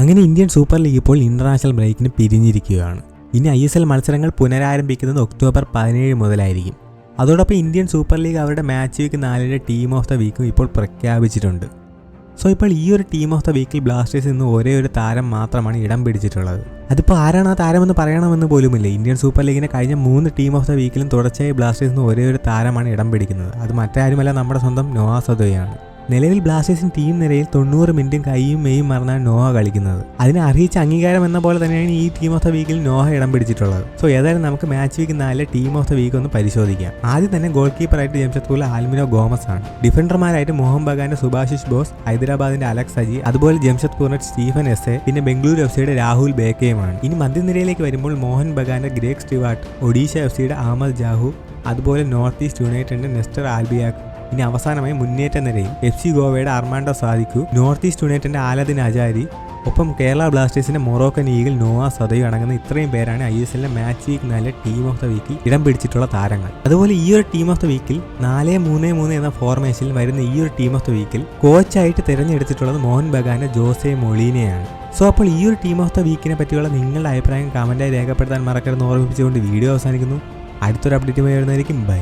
അങ്ങനെ Indian super league ഇപ്പോൾ international ബ്രേക്കിന് പിരിഞ്ഞിരിക്കുകയാണ്. ഇനി ഐ എസ് എൽ മത്സരങ്ങൾ പുനരാരംഭിക്കുന്നത് ഒക്ടോബർ പതിനേഴ് മുതലായിരിക്കും. അതോടൊപ്പം ഇന്ത്യൻ സൂപ്പർ ലീഗ് അവരുടെ മാച്ച് വീക്ക് നാലിന്റെ ടീം ഓഫ് ദ വീക്കും ഇപ്പോൾ പ്രഖ്യാപിച്ചിട്ടുണ്ട്. സോ ഇപ്പോൾ ഈ ഒരു ടീം ഓഫ് ദ വീക്കിൽ ബ്ലാസ്റ്റേഴ്സ് ഇന്ന് ഒരേ ഒരു താരം മാത്രമാണ് ഇടം പിടിച്ചിട്ടുള്ളത്. അതിപ്പോൾ ആരാണ് ആ താരമെന്ന് പറയണമെന്ന് പോലുമില്ല. ഇന്ത്യൻ സൂപ്പർ ലീഗിനെ കഴിഞ്ഞ മൂന്ന് ടീം ഓഫ് ദ വീക്കിലും തുടർച്ചയായി ബ്ലാസ്റ്റേഴ്സിന് ഒരേ ഒരു താരമാണ് ഇടം പിടിക്കുന്നത്. അത് മറ്റാരുമല്ല നമ്മുടെ സ്വന്തം നോവ സദോയാണ് നിലവിൽ ബ്ലാസ്റ്റേഴ്സിന് ടീം നിരയിൽ തൊണ്ണൂറ് മിനിറ്റും കൈയും മെയ്യും മറന്നാണ് നോഹ കളിക്കുന്നത്. അതിനെ അറിയിച്ച അംഗീകാരം എന്ന പോലെ തന്നെയാണ് ഈ ടീം ഓഫ് ദ വീക്കിൽ നോഹ ഇടം പിടിച്ചിട്ടുള്ളത്. സോ ഏതായാലും നമുക്ക് മാച്ച് വീക്ക് നാലിലെ ടീം ഓഫ് ദ വീക്ക് ഒന്ന് പരിശോധിക്കാം. ആദ്യം തന്നെ ഗോൾ കീപ്പറായിട്ട് ജംഷഡ്പൂരിലെ ആൽമിനോ ഗോമസ് ആണ്. ഡിഫൻഡർമാരായിട്ട് മോഹൻ ബഗാന്റെ സുഭാഷിഷ് ബോസ് ഹൈദരാബാദിന്റെ അലക്സ് അജി അതുപോലെ ജംഷഡ്പൂരിന്റെ സ്റ്റീഫൻ എസ് എ പിന്നെ ബംഗളൂരു എഫ് സിയുടെ രാഹുൽ ബേക്കയുമാണ്. ഇനി മധ്യനിരയിലേക്ക് വരുമ്പോൾ മോഹൻ ബഗാന്റെ ഗ്രേക്ക് സ്റ്റിവാർട്ട് ഒഡീഷ എഫ് സിയുടെ അഹമ്മദ് ജാഹു അതുപോലെ നോർത്ത് ഈസ്റ്റ് യുണൈറ്റഡിന്റെ നെസ്റ്റർ ആൽബിയാക്ക് ഇനി അവസാനമായി മുന്നേറ്റ നിരയിൽ എഫ് സി ഗോവയുടെ അർമാൻഡോ സാദിക്കു നോർത്ത് ഈസ്റ്റ് യുണൈറ്റഡിന്റെ ആലദിൻ അജാരി ഒപ്പം കേരള ബ്ലാസ്റ്റേഴ്സിന്റെ മൊറോക്കൻ ഈഗിൾ നോവ സദയു അടങ്ങുന്ന ഇത്രയും പേരാണ് ഐ എസ് എല്ലിന്റെ മാച്ച് വീക്ക് നാലിലെ ടീം ഓഫ് ദ വീക്കിൽ ഇടം പിടിച്ചിട്ടുള്ള താരങ്ങൾ. അതുപോലെ ഈ ഒരു ടീം ഓഫ് ദ വീക്കിൽ നാല് മൂന്ന് മൂന്ന് എന്ന ഫോർമേഷനിൽ വരുന്ന ഈ ഒരു ടീം ഓഫ് ദ വീക്കിൽ കോച്ചായിട്ട് തിരഞ്ഞെടുത്തിട്ടുള്ളത് മോഹൻ ബഗാന്റെ ജോസെ മൊളീനയാണ്. സോ അപ്പോൾ ഈ ഒരു ടീം ഓഫ് ദ വീക്കിനെ പറ്റിയുള്ള നിങ്ങളുടെ അഭിപ്രായം കമന്റായി രേഖപ്പെടുത്താൻ മറക്കരുതെന്ന് ഓർമ്മിപ്പിച്ചുകൊണ്ട് വീഡിയോ അവസാനിക്കുന്നു. അടുത്തൊരു അപ്ഡേറ്റുമായി വരുന്നതായിരിക്കും. ബൈ